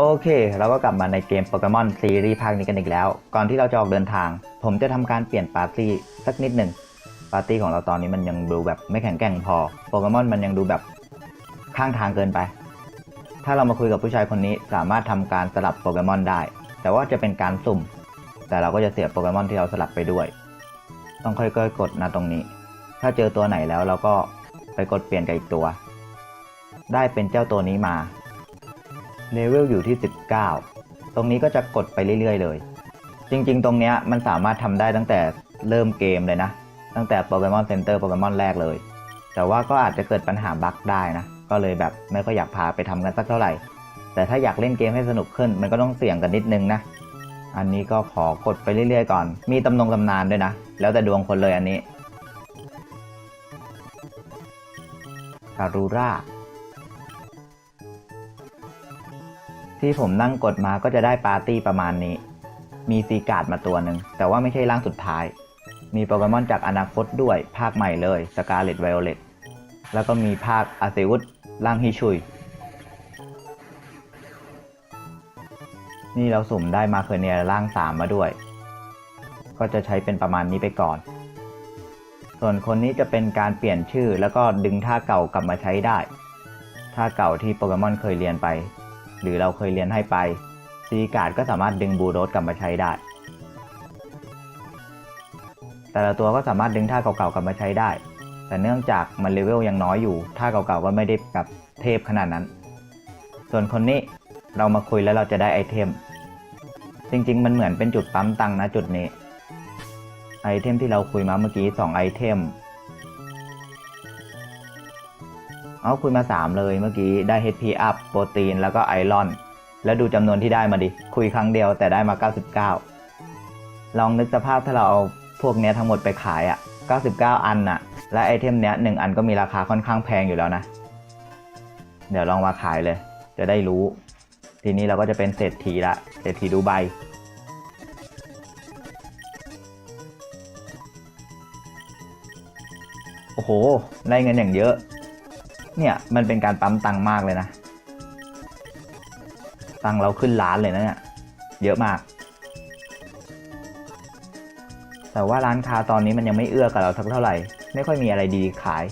โอเค เราก็กลับมาในเกมโปเกมอนซีรีส์ภาคนี้กันอีกแล้ว ก่อนที่เราจะออกเดินทาง ผมจะทำการเปลี่ยนปาร์ตี้สักนิดหนึ่ง ปาร์ตี้ของเราตอนนี้มันยังดูแบบไม่แข็งแกร่งพอ โปเกมอนมันยังดูแบบข้างทางเกินไป ถ้าเรามาคุยกับผู้ชายคนนี้สามารถทำการสลับโปเกมอนได้ แต่ว่าจะเป็นการสุ่ม แต่เราก็จะเสียโปเกมอนที่เราสลับไปด้วย ต้องค่อยๆกดนะตรงนี้ ถ้าเจอตัวไหนแล้วเราก็ไปกดเปลี่ยนกับอีกตัว ได้เป็นเจ้าตัวนี้มา เลเวลอยู่ที่ 19 ตรงนี้ก็จะกดไปเรื่อยๆเลย จริงๆ ตรงเนี้ยมันสามารถทำได้ตั้งแต่เริ่มเกมเลยนะ ตั้งแต่โปเกมอนเซ็นเตอร์โปเกมอนแรกเลย แต่ว่าก็อาจจะเกิดปัญหาบั๊กได้นะ ก็เลยแบบไม่ค่อยอยากพาไปทำกันสักเท่าไหร่ แต่ถ้าอยากเล่นเกมให้สนุกขึ้น มันก็ต้องเสี่ยงกันนิดนึงนะ อันนี้ก็ขอกดไปเรื่อยๆ ก่อน มีตำนงตำนานด้วยนะ แล้วแต่ดวงคนเลยอันนี้การูรา ที่ผมนั่งกดมาก็จะได้ปาร์ตี้ประมาณนี้ มีซีการ์ดมาตัวหนึ่ง แต่ว่าไม่ใช่ร่างสุดท้าย มีโปเกมอนจากอนาคตด้วย ภาคใหม่เลยสกาเลตไวโอเลตแล้วก็มีภาคอาเซวุธร่างฮิชุย นี่เราสุ่มได้มาเคเนียร่าง 3 มาด้วย ก็จะใช้เป็นประมาณนี้ไปก่อน ส่วนคนนี้จะเป็นการเปลี่ยนชื่อแล้วก็ดึงท่าเก่ากลับมาใช้ได้ ท่าเก่าที่โปเกมอนเคยเรียนไป หรือเราเคยเรียนให้ไปซีการ์ดก็สามารถดึงบูโรสกลับมาใช้ได้ แต่ละตัวก็สามารถดึงท่าเก่าๆกลับมาใช้ได้ แต่เนื่องจากมันเลเวลยังน้อยอยู่ ท่าเก่าๆก็ไม่ได้แบบเทพขนาดนั้น ส่วนคนนี้เรามาคุยแล้วเราจะได้ไอเทม จริงๆ มันเหมือนเป็นจุดปั๊มตังนะจุดนี้ ไอเทมที่เราคุยมาเมื่อกี้2ไอเทม เอาคุยมา 3 เลยเมื่อกี้ได้ HP up โปรตีนแล้วก็ไอรอน แล้วดูจำนวนที่ได้มาดิ คุยครั้งเดียวแต่ได้มา 99 ลองนึกสภาพถ้าเราเอาพวกเนี้ยทั้งหมดไปขายอะ่ะ 99 อันน่ะ และไอเทมเนี้ยหนึ่งอันก็มีราคาค่อนข้างแพงอยู่แล้วนะ เดี๋ยวลองมาขายเลย จะได้รู้ ทีนี้เราก็จะเป็นเศรษฐีละเศรษฐีดูไบโอ้โห ได้เงินอย่างเยอะ เนี่ยมันเป็นการปั๊มตังค์มากเลยนะ ตังค์เราขึ้นล้านเลยนะเนี่ยเยอะมาก แต่ว่าร้านค้าตอนนี้มันยังไม่เอื้อกับเราสักเท่าไหร่ ไม่ค่อยมีอะไรดีขาย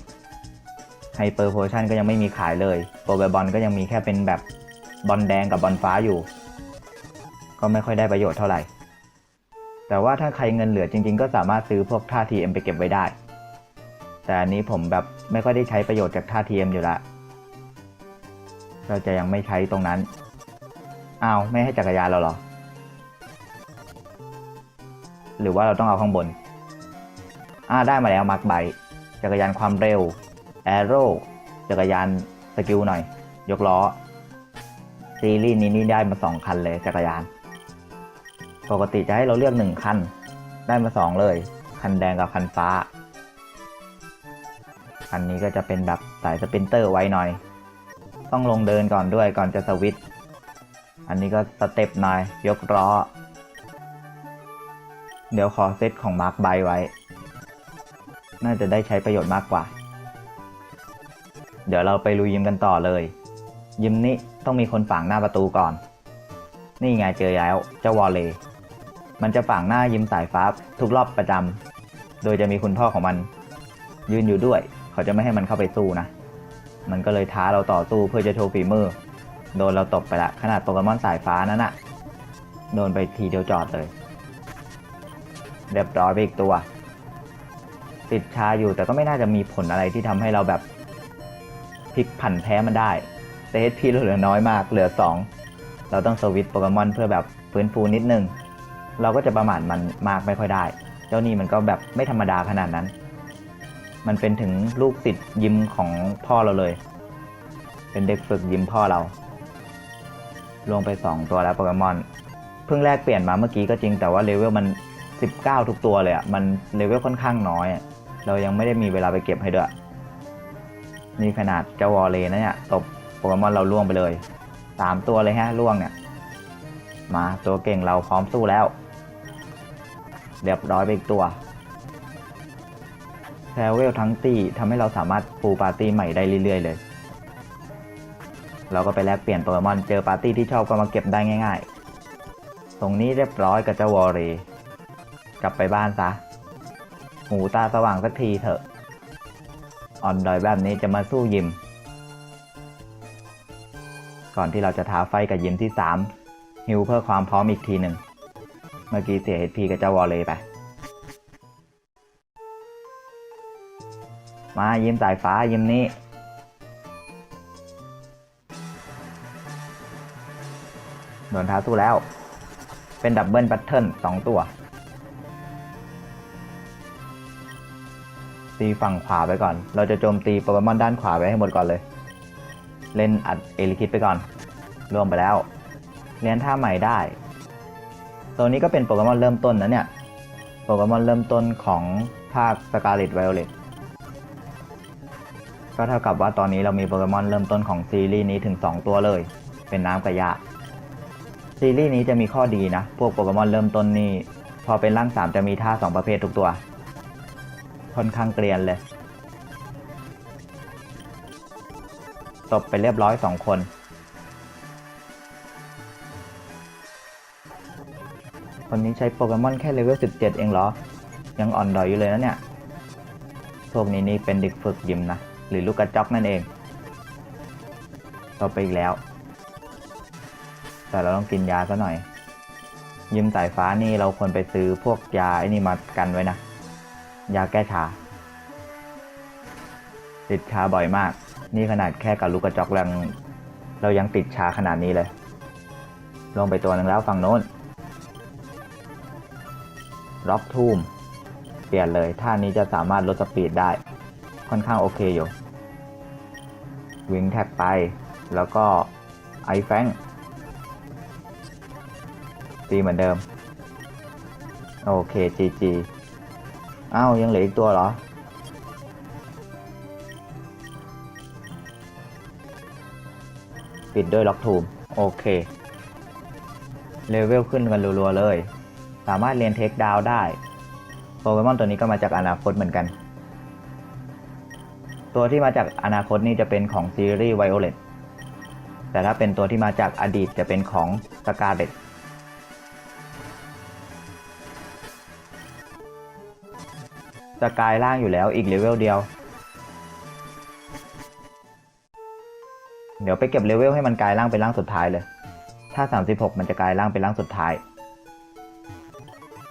ไฮเปอร์โพชั่นก็ยังไม่มีขายเลยโปรเบอลก็ยังมีแค่เป็นแบบบอลแดงกับบอลฟ้าอยู่ ก็ไม่ค่อยได้ประโยชน์เท่าไหร่ แต่ว่าถ้าใครเงินเหลือจริง ๆ ก็สามารถซื้อพวกท่าทีเอ็มไปเก็บไว้ได้ แต่อันนี้ผมแบบไม่ค่อยได้ใช้ประโยชน์จากท่าเทีเอ็มอยู่ละ เราจะยังไม่ใช้ตรงนั้น อ้าวไม่ให้จักรยานเราเหรอ หรือว่าเราต้องเอาข้างบน อ่าได้มาแล้วมาร์กไบจักรยานความเร็วแอโร่จักรยานสกิลหน่อย ยกล้อ ซีรีส์นี้นี่ได้มาสองคันเลยจักรยาน ปกติจะให้เราเลือกหนึ่งคัน ได้มาสองเลย คันแดงกับคันฟ้า คันนี้ก็จะเป็นแบบสายสปรินเตอร์ไว้หน่อย ต้องลงเดินก่อนด้วยก่อนจะสวิตอันนี้ก็สเต็ปหน่อย ยกล้อ เดี๋ยวขอเซตของมาร์คไบไว้ น่าจะได้ใช้ประโยชน์มากกว่า เดี๋ยวเราไปลุยยิมกันต่อเลย ยิมนี้ต้องมีคนฝังหน้าประตูก่อน นี่ไงเจอแล้ว เจ้าวอลเลย์มันจะฝังหน้ายิมสายฟ้าทุกรอบประจำโดยจะมีคุณพ่อของมัน ยืนอยู่ด้วย เขาจะไม่ให้มันเข้าไปสู้นะ มันก็เลยท้าเราต่อสู้เพื่อจะโชว์ฝีมือ โดนเราตบไปละขนาดโปเกมอนสายฟ้านั้นอะโดนไปทีเดียวจอดเลยเรียบร้อยไปอีกตัว ติดชาอยู่แต่ก็ไม่น่าจะมีผลอะไรที่ทำให้เราแบบพลิกผันแพ้มันได้แต่ HP เราเหลือน้อยมากเหลือ 2 เราต้องสวิตช์โปเกมอนเพื่อแบบฟื้นฟูนิดนึง เราก็จะประมาทมันมากไม่ค่อยได้ เจ้านี่มันก็แบบไม่ธรรมดาขนาดนั้น มันเป็นถึงลูกศิษย์ยิมของพ่อเราเลย เป็นเด็กฝึกยิมพ่อเรา ลงไป2ตัวแล้วโปเกมอน เพิ่งแรกเปลี่ยนมาเมื่อกี้ก็จริงแต่ว่าเลเวลมัน 19 ทุกตัวเลยอะ่ะ มันเลเวลค่อนข้างน้อย เรายังไม่ได้มีเวลาไปเก็บให้ด้วย นี่ขนาดเจ้าวอลเลยนะเนี่ยตบโปเกมอนเราล่วงไปเลย 3 ตัวเลยฮะล่วงเนี่ย มาตัวเก่งเราพร้อมสู้แล้ว เรียบร้อยไปอีกตัว แพรเวลทั้งตีทำให้เราสามารถปูปาร์ตี้ใหม่ได้เรื่อยๆเลย เราก็ไปแลกเปลี่ยนโปเกมอนเจอปาร์ตี้ที่ชอบก็มาเก็บได้ง่าย ๆ ตรงนี้เรียบร้อยกับเจ้าวอลเรกลับไปบ้านซะ หูตาสว่างสักทีเถอะ อ่อนดอยแบบนี้จะมาสู้ยิม ก่อนที่เราจะท้าไฟกับยิมที่3ฮิวเพื่อความพร้อมอีกทีหนึ่ง เมื่อกี้เสีย HP กับเจ้าวอลเลยไป มายิมสายฟ้ายิมนี้ โดนท้าสู้แล้ว เป็นดับเบิลแพทเทิร์นสองตัวตีฝั่งขวาไปก่อน เราจะโจมตีโปเกมอนด้านขวาไปให้หมดก่อนเลย เล่นอัดเอลิคิดไปก่อน รวมไปแล้ว เรียนท่าใหม่ได้ ตัวนี้ก็เป็นโปเกมอนเริ่มต้นนะเนี่ย โปเกมอนเริ่มต้นของภาคสกาเลตไวโอเลต ก็เท่ากับว่าตอนนี้เรามีโปเกมอนเริ่มต้นของซีรีส์นี้ถึง 2 ตัวเลย เป็นน้ำกับยาซีรีส์นี้จะมีข้อดีนะ พวกโปเกมอนเริ่มต้นนี่ พอเป็นร่าง 3 จะมีท่า 2 ประเภททุกตัว ค่อนข้างเกรียนเลย ตบไปเรียบร้อย 2 คน คนนี้ใช้โปเกมอนแค่เลเวล 17 เองเหรอ ยังอ่อนดอยอยู่เลยนะเนี่ย พวกนี้นี่เป็นเด็กฝึกยิมนะ หรือลูกกระจอกนั่นเองต่อไปอีกแล้ว แต่เราต้องกินยาซะหน่อยยิมสายฟ้านี่เราควรไปซื้อพวกยาไอ้นี่มากันไว้นะ ยาแก้ชา ติดชาบ่อยมาก นี่ขนาดแค่กับลูกกระจอกยังเรายังติดชาขนาดนี้เลย ลงไปตัวหนึ่งแล้วฝั่งโน้นล็อกทูมเปลี่ยนเลยท่านี้จะสามารถลดสปีดได้ ค่อนข้างโอเคอยู่วิงแท็กไป แล้วก็ไอแฟงตีเหมือนเดิม โอเคจีจีอ้าว ยังเหลืออีกตัวเหรอ ปิดด้วยล็อกทูม โอเค เลเวลขึ้นกันรัวๆเลย สามารถเรียนเทคดาวได้ โปเกมอนตัวนี้ก็มาจากอนาคตเหมือนกัน ตัวที่มาจากอนาคตนี่จะเป็นของซีรีส์ไวโอเลตแต่ถ้าเป็นตัวที่มาจากอดีตจะเป็นของสกาเลตสกายล่างอยู่แล้วอีกเลเวลเดียว เดี๋ยวไปเก็บเลเวลให้มันกลายร่างเป็นร่างสุดท้ายเลย ถ้า 36 มันจะกลายร่างเป็นร่างสุดท้าย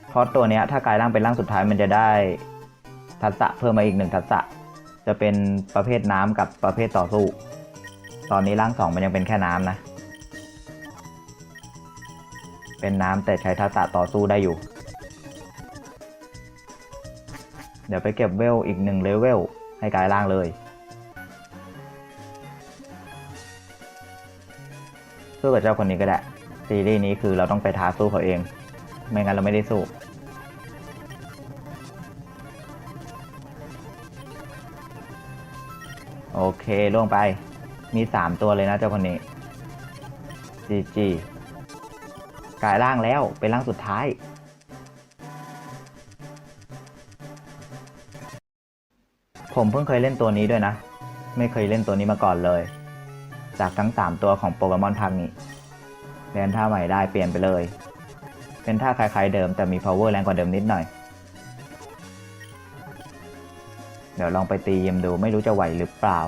เพราะตัวเนี้ยถ้ากลายร่างเป็นร่างสุดท้ายมันจะได้ทักษะเพิ่มมาอีกหนึ่งทักษะ จะเป็นประเภทน้ำกับประเภทต่อสู้ ตอนนี้ร่างสองมันยังเป็นแค่น้ำนะ เป็นน้ำแต่ใช้ทักษะต่อสู้ได้อยู่ เดี๋ยวไปเก็บเวลอีกหนึ่งเลเวลให้กลายร่างเลย สู้กับเจ้าคนนี้ก็ได้ซีรีส์นี้คือเราต้องไปท้าสู้เขาเอง ไม่งั้นเราไม่ได้สู้ เคล่วงไป มี3ตัวเลยนะเจ้าคนนี้จีจีกลายร่างแล้วเป็นร่างสุดท้าย ผมเพิ่งเคยเล่นตัวนี้ด้วยนะ ไม่เคยเล่นตัวนี้มาก่อนเลย จากทั้ง 3 ตัวของโปเกมอนภาคนี้เรียนท่าใหม่ได้เปลี่ยนไปเลย เป็นท่าคล้ายๆเดิมแต่มี power แรงกว่าเดิมนิดหน่อย เดี๋ยวลองไปตียิมดูไม่รู้จะไหวหรือเปล่า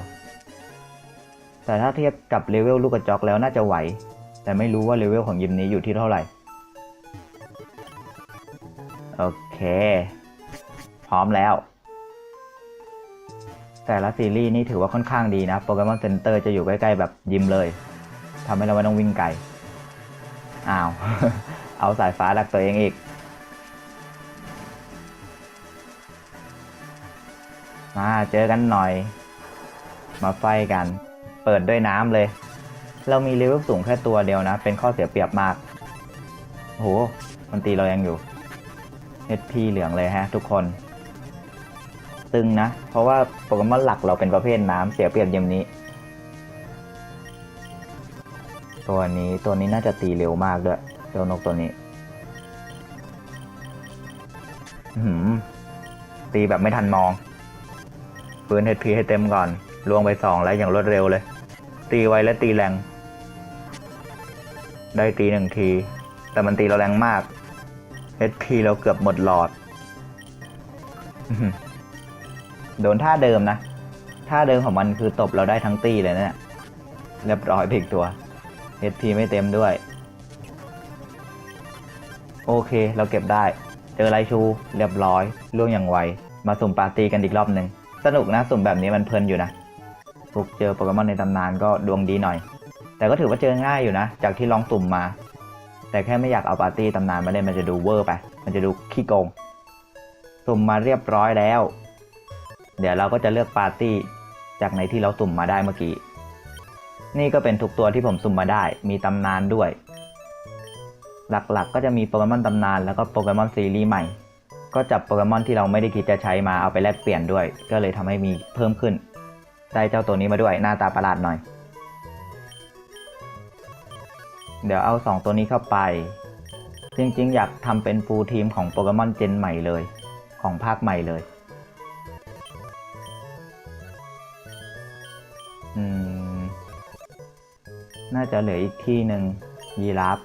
แต่ถ้าเทียบกับเลเวลลูกกระจอกแล้วน่าจะไหว แต่ไม่รู้ว่าเลเวลของยิมนี้อยู่ที่เท่าไหร่ โอเค พร้อมแล้ว แต่ละซีรีส์นี่ถือว่าค่อนข้างดีนะโปเกมอนเซ็นเตอร์จะอยู่ใกล้ๆแบบยิมเลยทำให้เราไม่ต้องวิ่งไกล อ้าว เอาสายฟ้าดักตัวเองอีก มาเจอกันหน่อย มาไฟกัน เปิดด้วยน้ำเลย เรามีเลเวลสูงแค่ตัวเดียวนะ เป็นข้อเสียเปรียบมากโหมันตีเรายังอยู่ HP เหลืองเลยฮะ ทุกคน ตึงนะ เพราะว่าโปเกมอนหลักเราเป็นประเภทน้ำเสียเปรียบเยมนี้ ตัวนี้ตัวนี้น่าจะตีเร็วมากด้วยเจ้านกตัวนี้อืมตีแบบไม่ทันมอง ปืนเฮดพีให้เต็มก่อนลวงไปสองแล้วอย่างรวดเร็วเลย ตีไวและตีแรง ได้ตีหนึ่งที แต่มันตีเราแรงมาก HP เราเกือบหมดหลอด โดนท่าเดิมนะ ท่าเดิมของมันคือตบเราได้ทั้งตีเลยนะเนี่ยเรียบร้อยไปอีกตัว HP ไม่เต็มด้วย โอเคเราเก็บได้ เจอไรชู เรียบร้อยล่วงอย่างไว มาสุ่มปาร์ตี้กันอีกรอบหนึ่ง สนุกนะสุ่มแบบนี้มันเพลินอยู่นะฟุกเจอโปเกมอนในตำนานก็ดวงดีหน่อย แต่ก็ถือว่าเจอง่ายอยู่นะ จากที่ลองสุ่มมา แต่แค่ไม่อยากเอาปาร์ตี้ตำนานมาเล่นมันจะดูเวอร์ไป มันจะดูขี้โกง สุ่มมาเรียบร้อยแล้ว เดี๋ยวเราก็จะเลือกปาร์ตี้จากในที่เราสุ่มมาได้เมื่อกี้ นี่ก็เป็นทุกตัวที่ผมสุ่มมาได้ มีตำนานด้วย หลักๆก็จะมีโปเกมอนตำนานแล้วก็โปเกมอนซีรีส์ใหม่ ก็จับโปเกมอนที่เราไม่ได้คิดจะใช้มาเอาไปแลกเปลี่ยนด้วย ก็เลยทำให้มีเพิ่มขึ้น ได้เจ้าตัวนี้มาด้วยหน้าตาประหลาดหน่อย เดี๋ยวเอา 2 ตัวนี้เข้าไป จริงๆ อยากทำเป็นฟูลทีมของโปเกมอนเจนใหม่เลย ของภาคใหม่เลยอืมน่าจะเหลืออีกที่หนึ่งยีราฟ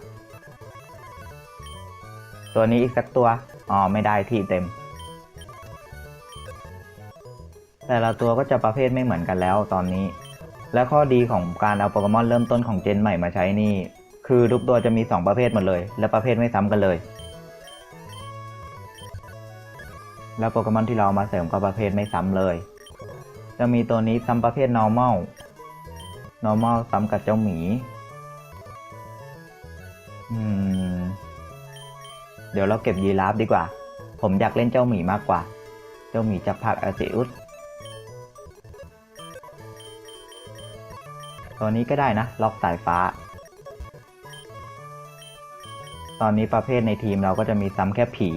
ตัวนี้อีกสักตัว อ๋อไม่ได้ที่เต็ม แต่ละตัวก็จะประเภทไม่เหมือนกันแล้วตอนนี้ และข้อดีของการเอาโปเกมอนเริ่มต้นของเจนใหม่มาใช้นี่ คือทุกตัวจะมี 2 ประเภทหมดเลย และประเภทไม่ซ้ำกันเลย แล้วโปเกมอนที่เราเอามาเสริมก็ประเภทไม่ซ้ำเลย จะมีตัวนี้ซ้ำประเภท normal normal ซ้ำกับเจ้าหมี เดี๋ยวเราเก็บยีราฟดีกว่า ผมอยากเล่นเจ้าหมีมากกว่า เจ้าหมีจากภาคอาเซอุสตัวนี้ก็ได้นะ ล็อกสายฟ้า ตอนนี้ประเภทในทีมเราก็จะมีซ้ำแค่ผี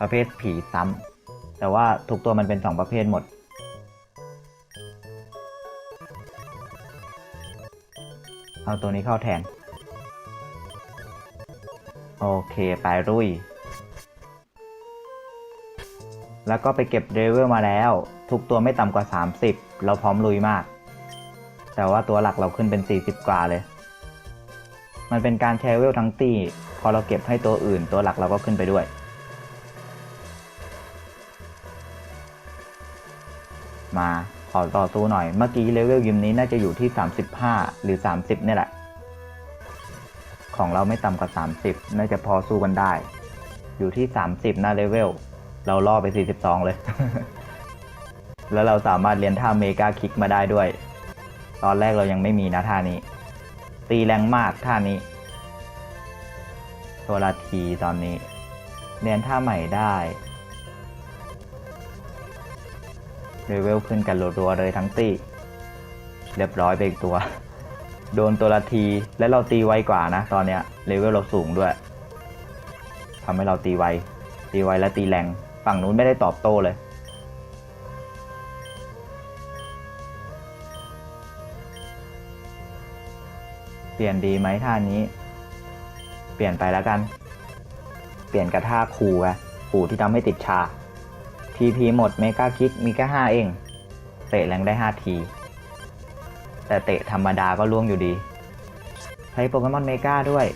ประเภทผีซ้ำ แต่ว่าทุกตัวมันเป็นสองประเภทหมดเอาตัวนี้เข้าแทน โอเคไปรุ่ย แล้วก็ไปเก็บเลเวลมาแล้ว ทุกตัวไม่ต่ำกว่า 30 เราพร้อมลุยมาก แต่ว่าตัวหลักเราขึ้นเป็น 40 กว่าเลย มันเป็นการแชร์เวลทั้งตีพอเราเก็บให้ตัวอื่น ตัวหลักเราก็ขึ้นไปด้วยมาขอต่อสู้หน่อย เมื่อกี้เลเวลยิมนี้น่าจะอยู่ที่ 35 หรือ 30 เนี่ยแหละ ของเราไม่ต่ำกว่า 30 น่าจะพอสู้กันได้ อยู่ที่ 30นะเลเวล เราล่อไป 42 เลย แล้วเราสามารถเรียนท่าเมกาคิกมาได้ด้วย ตอนแรกเรายังไม่มีนะท่านี้ ตีแรงมากท่านี้ตัวละทีตอนนี้ เรียนท่าใหม่ได้เลเวลขึ้นกันรัวๆเลยทั้งตีเรียบร้อยไปอีกตัว โดนตัวละที และเราตีไวกว่านะ ตอนเนี้ยเลเวลเราสูงด้วยทำให้เราตีไว ตีไวและตีแรง ฝั่งนู้นไม่ได้ตอบโต้เลย เปลี่ยนดีไหมท่านี้ เปลี่ยนไปแล้วกัน เปลี่ยนกับท่าคูอะคูที่ทำให้ติดชา ทีพีหมดเมกาคิกมีแค่ห้าเอง เตะแรงได้ห้าที แต่เตะธรรมดาก็ล่วงอยู่ดี ใช้โปเกมอนเมกาด้วย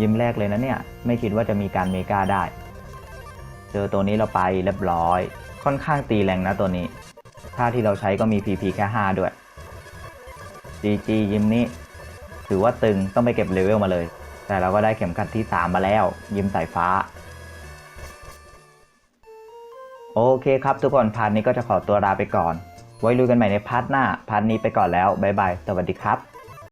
ยิ้มแรกเลยนะเนี่ย ไม่คิดว่าจะมีการเมกาได้ เจอตัวนี้เราไปเรียบร้อย ค่อนข้างตีแรงนะตัวนี้ท่าที่เราใช้ก็มี PP แค่ 5 ด้วย GG ยิมนี้ถือว่าตึงต้องไปเก็บเลเวลมาเลย แต่เราก็ได้เข็มขัดที่ 3 มาแล้ว ยิมสายฟ้า โอเคครับทุกคนพาร์ทนี้ก็จะขอตัวลาไปก่อน ไว้ลุยกันใหม่ในพาร์ทหน้า พาร์ทนี้ไปก่อนแล้ว บ๊ายบาย สวัสดีครับ